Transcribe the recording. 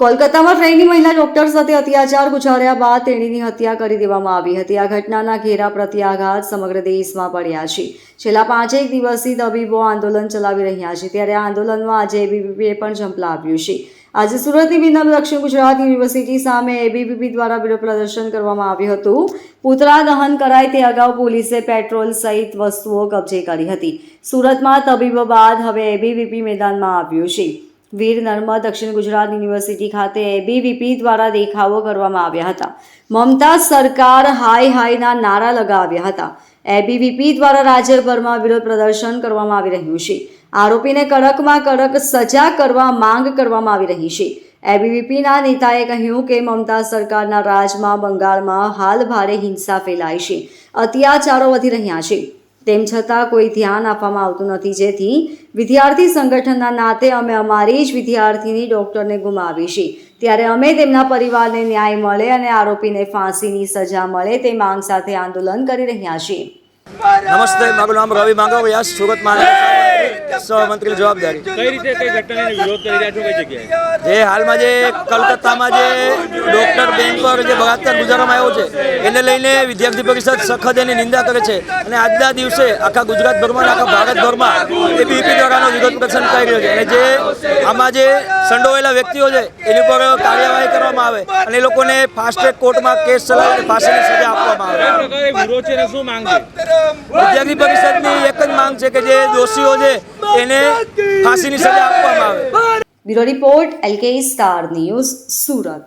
કોલકાતામાં ટ્રેનની મહિલા ડોક્ટર સાથે અત્યાચાર ગુજાર્યા બાદ તેણીની હત્યા કરી દેવામાં આવી હતી. આ ઘટનાના ઘેરા પ્રત્યાઘાત સમગ્ર દેશમાં પડ્યા છે. છેલ્લા પાંચેક દિવસથી તબીબો આંદોલન ચલાવી રહ્યા છે, ત્યારે આ આંદોલનમાં આજે એબીવીપીએ પણ ઝંપલાવ્યું છે. આજે સુરતની બિનમ દક્ષિણ ગુજરાત યુનિવર્સિટી સામે એબીવીપી દ્વારા વિરોધ પ્રદર્શન કરવામાં આવ્યું હતું. પૂતળા દહન કરાય તે અગાઉ પોલીસે પેટ્રોલ સહિત વસ્તુઓ કબજે કરી હતી. સુરતમાં તબીબો બાદ હવે એબીવીપી મેદાનમાં આવ્યું છે. વીર નર્મદ દક્ષિણ ગુજરાત યુનિવર્સિટી ખાતે એબીવીપી દ્વારા દેખાવો કરવામાં આવ્યા હતા. મમતા સરકાર હાય હાયના નારા લગાવ્યા હતા. એબીવીપી દ્વારા રાજ્યભરમાં વિરોધ પ્રદર્શન કરવામાં આવી રહ્યું છે. આરોપીને કડકમાં કડક સજા કરવા માંગ કરવામાં આવી રહી છે. એબીવીપીના નેતાએ કહ્યું કે મમતા સરકારના રાજમાં બંગાળમાં હાલ ભારે હિંસા ફેલાય છે. અત્યાચારો વધી રહ્યા છે. તેમ છતાં કોઈ ધ્યાન આપવામાં આવતું નથી. જેથી વિદ્યાર્થી સંગઠનના નાતે અમે અમારી જ વિદ્યાર્થીની ડૉક્ટરને ગુમાવી છે ત્યારે અમે તેમના પરિવારને ન્યાય મળે અને આરોપીને ફાંસીની સજા મળે તે માંગ સાથે આંદોલન કરી રહ્યા છીએ. નમસ્તે, મારું નામ રવિ માંગવયા સુરત મહાનગર સહમંત્રી જવાબદારી. કઈ રીતે કઈ ઘટનાને વિરોધ કરી રહ્યા છો? કઈ જગ્યાએ? જે હાલમાં જે કલકત્તામાં જે ડોક્ટર બેન પર જે બળાત્કાર ગુજારવામાં આવ્યો છે એને લઈને વિદ્યાર્થી પરિષદ સખત એની નિંદા કરે છે અને આજના દિવસે આખા ગુજરાતભરમાં આખા ભારતભરમાં એબીવીપી દ્વારાનો વિરોધ પ્રદર્શન કરી રહ્યો છે. અને જે આમાં જે સંડોવાયેલા વ્યક્તિઓ છે એની પર કાર્યવાહી કરવામાં આવે અને એ લોકોને ફાસ્ટ ટ્રેક કોર્ટમાં કેસ ચલાવીને ફાંસીની સજા આપવામાં આવે. વિદ્યાર્થી પરિષદની એક જ માંગ છે કે જે દોષીઓ છે એને ફાંસીની સજા આપવામાં આવે. Bureau report LK star news Surat.